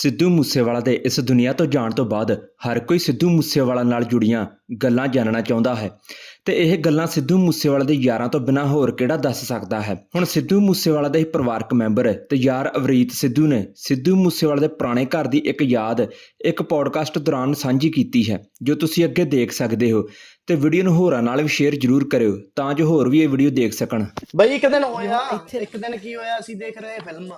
ਸਿੱਧੂ ਮੂਸੇਵਾਲਾ ਦੇ ਇਸ ਦੁਨੀਆ ਤੋਂ ਜਾਣ ਤੋਂ ਬਾਅਦ ਹਰ ਕੋਈ ਸਿੱਧੂ ਮੂਸੇਵਾਲਾ ਨਾਲ ਜੁੜੀਆਂ ਗੱਲਾਂ ਜਾਣਨਾ ਚਾਹੁੰਦਾ ਹੈ। ਤੇ ਇਹ ਗੱਲਾਂ ਸਿੱਧੂ ਮੂਸੇਵਾਲਾ ਦੇ ਯਾਰਾਂ ਤੋਂ ਬਿਨਾਂ ਹੋਰ ਕਿਹੜਾ ਦੱਸ ਸਕਦਾ ਹੈ? ਹੁਣ ਸਿੱਧੂ ਮੂਸੇਵਾਲਾ ਦੇ ਹੀ ਪਰਿਵਾਰਕ ਮੈਂਬਰ ਤੇ ਯਾਰ ਅਵਰੀਤ ਸਿੱਧੂ ਨੇ ਸਿੱਧੂ ਮੂਸੇਵਾਲਾ ਦੇ ਪੁਰਾਣੇ ਘਰ ਦੀ ਇੱਕ ਯਾਦ ਇੱਕ ਪੋਡਕਾਸਟ ਦੌਰਾਨ ਸਾਂਝੀ ਕੀਤੀ ਹੈ ਜੋ ਤੁਸੀਂ ਅੱਗੇ ਦੇਖ ਸਕਦੇ ਹੋ। ਤੇ ਵੀਡੀਓ ਨੂੰ ਹੋਰਾਂ ਨਾਲ ਵੀ ਸ਼ੇਅਰ ਜ਼ਰੂਰ ਕਰਿਓ ਤਾਂ ਜੋ ਹੋਰ ਵੀ ਇਹ ਵੀਡੀਓ ਦੇਖ ਸਕਣ। ਬਈ ਇੱਕ ਦਿਨ ਹੋਇਆ ਇੱਕ ਦਿਨ ਕੀ ਹੋਇਆ ਅਸੀਂ ਦੇਖ ਰਹੇ ਫਿਲਮ।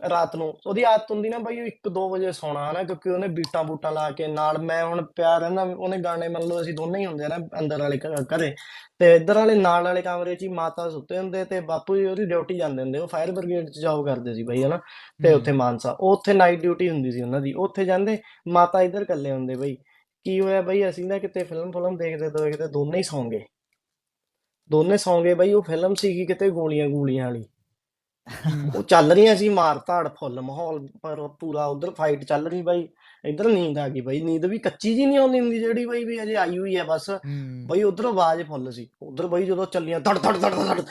ਰਾਤ ਨੂੰ। ਉਹਦੀ ਆਦਤ ਹੁੰਦੀ ਨਾ ਬਈ 1-2 ਵਜੇ ਸੌਣਾ ਹਨਾ ਕਿਉਂਕਿ ਉਹਨੇ ਬੀਟਾਂ ਬੂਟਾਂ ਲਾ ਕੇ ਨਾਲ ਮੈਂ ਹੁਣ ਪਿਆ ਰਹਿੰਦਾ ਉਹਨੇ ਗਾਣੇ ਮੰਨ ਲਓ ਅਸੀਂ ਦੋਨੇ ਹੀ ਹੁੰਦੇ ਆ ਨਾ ਅੰਦਰ ਵਾਲੇ ਘਰੇ। ਤੇ ਇੱਧਰ ਵਾਲੇ ਨਾਲ ਵਾਲੇ ਕਮਰੇ 'ਚ ਹੀ ਮਾਤਾ ਸੁੱਤੇ ਹੁੰਦੇ ਤੇ ਬਾਪੂ ਜੀ ਉਹਦੀ ਡਿਊਟੀ ਜਾਂਦੇ ਹੁੰਦੇ ਉਹ ਫਾਇਰ ਬ੍ਰਿਗੇਡ 'ਚ ਜੌਬ ਕਰਦੇ ਸੀ ਬਈ ਹਨਾ ਤੇ ਉੱਥੇ ਮਾਨਸਾ। ਉਹ ਉੱਥੇ ਨਾਈਟ ਡਿਊਟੀ ਹੁੰਦੀ ਸੀ ਉਹਨਾਂ ਦੀ। ਉੱਥੇ ਜਾਂਦੇ ਮਾਤਾ ਇੱਧਰ ਇਕੱਲੇ ਹੁੰਦੇ ਬਈ। ਕੀ ਹੋਇਆ ਬਈ ਅਸੀਂ ਨਾ ਕਿਤੇ ਫਿਲਮ ਫਿਲਮ ਦੇਖਦੇ ਦੇਖਦੇ ਦੋਨੇ ਹੀ ਸੌਂ ਗਏ। ਦੋਨੇ ਸੌਂ ਗਏ ਬਈ ਉਹ ਫਿਲਮ ਸੀਗੀ ਕਿਤੇ ਗੋਲੀਆਂ ਗੋਲੀਆਂ ਵਾਲੀ। ਉਹ ਚੱਲ ਰਹੀਆਂ ਸੀ ਮਾਰ ਧਾੜ ਫੁੱਲ ਮਾਹੌਲ ਪਰ ਪੂਰਾ ਉਧਰ ਫਾਈਟ ਚੱਲ ਰਹੀ ਬਾਈ। ਇੱਧਰ ਨੀਂਦ ਆ ਗਈ ਬਾਈ। ਨੀਂਦ ਵੀ ਕੱਚੀ ਜੀ ਨਹੀਂ ਆਉਂਦੀ ਹੁੰਦੀ ਜਿਹੜੀ ਬਾਈ ਵੀ ਅਜੇ ਆਈ ਹੋਈ ਆ ਬਸ। ਬਾਈ ਉਧਰ ਆਵਾਜ਼ ਫੁੱਲ ਸੀ। ਉਧਰ ਬਾਈ ਜਦੋਂ ਚੱਲੀਆਂ ਧੜ ਧੜ ਧੜ ਧੜ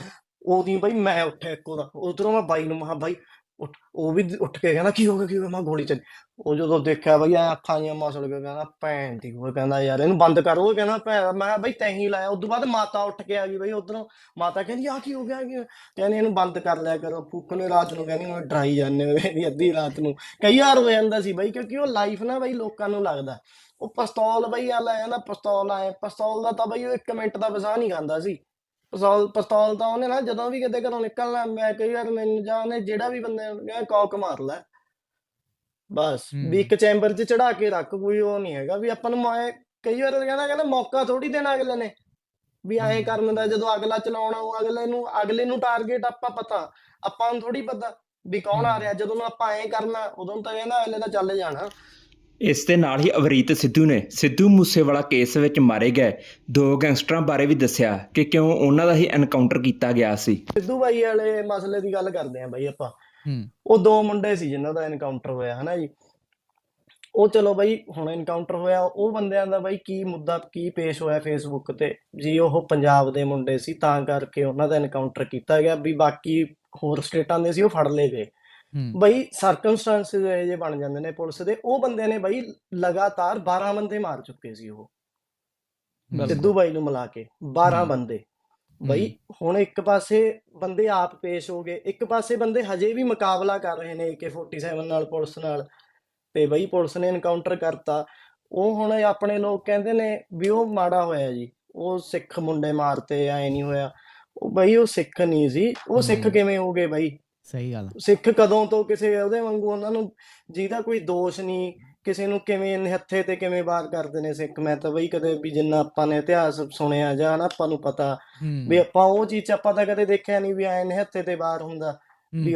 ਉਹਦੀ ਬਾਈ ਮੈਂ ਉੱਠਿਆ ਇੱਕੋ ਦਾ ਉਧਰੋਂ ਮੈਂ ਬਾਈ ਨੂੰ ਮਹਾ ਬਾਈ ਉੱਠ, ਉਹ ਵੀ ਉੱਠ ਕੇ ਕਹਿੰਦਾ, ਕੀ ਹੋ ਗਿਆ, ਕੀ ਹੋ ਗਿਆ? ਮੈਂ ਗੋਲੀ ਚੱਲੀ। ਉਹ ਜਦੋਂ ਦੇਖਿਆ ਬਈ ਐਂ ਅੱਖਾਂ ਜੀਆਂ ਮਸਲ ਕੇ ਕਹਿੰਦਾ, ਭੈਣ ਦੀ ਉਹ ਕਹਿੰਦਾ, ਯਾਰ ਇਹਨੂੰ ਬੰਦ ਕਰ। ਉਹ ਕਹਿੰਦਾ, ਭੈਣ, ਮੈਂ ਕਿਹਾ ਬਈ ਤੈਂ ਹੀ ਲਾਇਆ। ਉਦੋਂ ਬਾਅਦ ਮਾਤਾ ਉੱਠ ਕੇ ਆ ਗਈ ਬਈ ਉਧਰੋਂ। ਮਾਤਾ ਕਹਿੰਦੀ ਆ ਕੀ ਹੋ ਗਿਆ, ਕੀ ਕਹਿੰਦੀ, ਇਹਨੂੰ ਬੰਦ ਕਰ ਲਿਆ ਕਰੋ। ਫੁੱਕ ਨੇ ਰਾਤ ਨੂੰ ਕਹਿੰਦੀ, ਮੈਂ ਡਰਾਈ ਜਾਂਦੇ ਹੋਏ ਅੱਧੀ ਰਾਤ ਨੂੰ। ਕਈ ਵਾਰ ਹੋ ਜਾਂਦਾ ਸੀ ਬਈ, ਕਿਉਂਕਿ ਉਹ ਲਾਈਫ ਨਾ ਬਈ ਲੋਕਾਂ ਨੂੰ ਲੱਗਦਾ। ਉਹ ਪਿਸਤੌਲ ਬਈ ਆ ਲੈ ਜਾਂਦਾ ਪਿਸਤੌਲ ਆਏ ਪਿਸਤੌਲ ਦਾ ਤਾਂ ਬਈ ਉਹ 1 ਮਿੰਟ ਦਾ ਵਸਾ ਨਹੀਂ ਖਾਂਦਾ ਸੀ। ਪਿਸਤੌਲ ਪਿਸਤੌਲ ਤਾਂ ਉਹਨੇ ਨਾ ਜਦੋਂ ਵੀ ਕਿਤੇ ਘਰੋਂ ਨਿਕਲਣਾ ਮੈਂ ਕਈ ਵਾਰ ਮੈਨੂੰ ਜਾਂ ਉਹਨੇ ਜਿਹੜਾ ਵੀ ਬੰਦੇ ਨੂੰ ਕਿਹਾ ਕੌਕ ਮਾਰ ਲੈ। ਬਸ ਵੀ ਇੱਕ ਚੈਂਬਰ 'ਚ ਚੜਾ ਕੇ ਰੱਖ ਕੋਈ ਉਹ ਨਹੀਂ ਹੈਗਾ। ਵੀ ਆਪਾਂ ਨੂੰ ਮੈਂ ਕਈ ਵਾਰ ਕਹਿੰਦਾ ਕਹਿੰਦਾ ਮੌਕਾ ਥੋੜੀ ਦੇਣਾ ਅਗਲੇ ਨੇ। ਵੀ ਐਂ ਕਰਨ ਦਾ ਜਦੋਂ ਅਗਲਾ ਚਲਾਉਣਾ ਉਹ ਅਗਲੇ ਨੂੰ ਅਗਲੇ ਨੂੰ ਟਾਰਗੇਟ ਆਪਾਂ ਪਤਾ। ਆਪਾਂ ਨੂੰ ਥੋੜੀ ਪਤਾ ਵੀ ਕੌਣ ਆ ਰਿਹਾ। ਜਦੋਂ ਆਪਾਂ ਐਂ ਕਰਨਾ ਉਦੋਂ ਤਾਂ ਕਹਿੰਦਾ ਅਗਲੇ ਦਾ ਚੱਲ ਜਾਣਾ। ਇਸ ਦੇ ਨਾਲ ਹੀ ਅਵਰੀਤ ਸਿੱਧੂ ਨੇ ਸਿੱਧੂ ਮੂਸੇਵਾਲਾ ਕੇਸ ਵਿੱਚ ਮਾਰੇ ਗਏ। ਦੋ ਗੈਂਗਸਟਰਾਂ ਬਾਰੇ ਵੀ ਦੱਸਿਆ ਕਿ ਕਿਉਂ ਉਹਨਾਂ ਦਾ ਹੀ ਐਨਕਾਊਂਟਰ ਕੀਤਾ ਗਿਆ ਸੀ। ਸਿੱਧੂ ਬਾਈ ਵਾਲੇ ਮਸਲੇ ਦੀ ਗੱਲ ਕਰਦੇ ਆਂ ਬਾਈ ਆਪਾਂ। ਹੂੰ। ਉਹ ਦੋ ਮੁੰਡੇ ਸੀ ਜਿਨ੍ਹਾਂ ਦਾ ਐਨਕਾਊਂਟਰ ਹੋਇਆ ਹਨਾ ਜੀ? ਉਹ ਚਲੋ ਬਾਈ ਹੁਣ ਐਨਕਾਊਂਟਰ ਹੋਇਆ ਉਹ ਬੰਦਿਆਂ ਦਾ ਬਾਈ ਕੀ ਮੁੱਦਾ ਕੀ ਪੇਸ਼ ਹੋਇਆ ਫੇਸਬੁੱਕ ਤੇ? ਜੀ ਉਹ ਪੰਜਾਬ ਦੇ ਮੁੰਡੇ ਸੀ ਤਾਂ ਕਰਕੇ ਉਹਨਾਂ ਦਾ ਐਨਕਾਊਂਟਰ ਕੀਤਾ ਗਿਆ। ਵੀ ਬਾਕੀ ਹੋਰ ਸਟੇਟਾਂ ਦੇ ਸੀ ਉਹ ਫੜ ਲਏ ਗਏ। ਬਈ ਸਰਕਮਸਟੈਂਸਸ ਇਹ ਜੇ ਬਣ ਜਾਂਦੇ ਨੇ ਪੁਲਿਸ ਦੇ ਉਹ ਬੰਦੇ ਨੇ ਬਈ ਲਗਾਤਾਰ 12 ਬੰਦੇ ਮਾਰ ਚੁੱਕੇ ਸੀ ਉਹ। ਸਿੱਧੂ ਬਾਈ ਨੂੰ ਮਿਲਾ ਕੇ 12 ਹੂੰ। ਬੰਦੇ। ਬਈ ਹੁਣ ਇੱਕ ਪਾਸੇ ਬੰਦੇ ਆਪ ਪੇਸ਼ ਹੋ ਗਏ ਇੱਕ ਪਾਸੇ ਬੰਦੇ ਹਜੇ ਵੀ ਮੁਕਾਬਲਾ ਕਰ ਰਹੇ ਨੇ AK47 ਨਾਲ ਪੁਲਿਸ ਨਾਲ। ਤੇ ਬਈ ਪੁਲਿਸ ਨੇ ਐਨਕਾਊਂਟਰ ਕਰਤਾ। ਉਹ ਹੁਣ ਆਪਣੇ ਲੋਕ ਕਹਿੰਦੇ ਨੇ ਵੀ ਉਹ ਮਾੜਾ ਹੋਇਆ ਜੀ। ਉਹ ਸਿੱਖ ਮੁੰਡੇ ਮਾਰਤੇ ਐ ਨਹੀਂ ਹੋਇਆ। ਉਹ ਬਈ ਉਹ ਸਿੱਖ ਨਹੀਂ ਸੀ। ਉਹ ਸਿੱਖ। ਕਿਵੇਂ ਹੋ ਗਏ ਬਈ? ਸਹੀ ਗੱਲ ਸਿੱਖ ਕਦੋਂ ਤੋਂ ਕਿਸੇ ਉਹਦੇ ਵਾਂਗੂ ਉਹਨਾਂ ਨੂੰ ਜਿਹਦਾ ਕੋਈ ਦੋਸ਼ ਨਹੀਂ ਕਿਸੇ ਨੂੰ ਕਿਵੇਂ ਨਿਹੱਥੇ ਤੇ ਕਿਵੇਂ ਵਾਰ ਕਰਦੇ ਨੇ ਸਿੱਖ? ਮੈਂ ਤਾਂ ਬਈ ਕਦੇ ਵੀ ਜਿੰਨਾ ਆਪਾਂ ਨੇ ਇਤਿਹਾਸ ਸੁਣਿਆ ਜਾਂ ਨਾ ਆਪਾਂ ਨੂੰ ਪਤਾ ਵੀ ਆਪਾਂ ਉਹ ਚੀਜ਼ ਆਪਾਂ ਤਾਂ ਕਦੇ ਦੇਖਿਆ ਨਹੀਂ ਵੀ ਐ ਨਿਹੱਥੇ ਤੇ ਵਾਰ ਹੁੰਦਾ। ਵੀ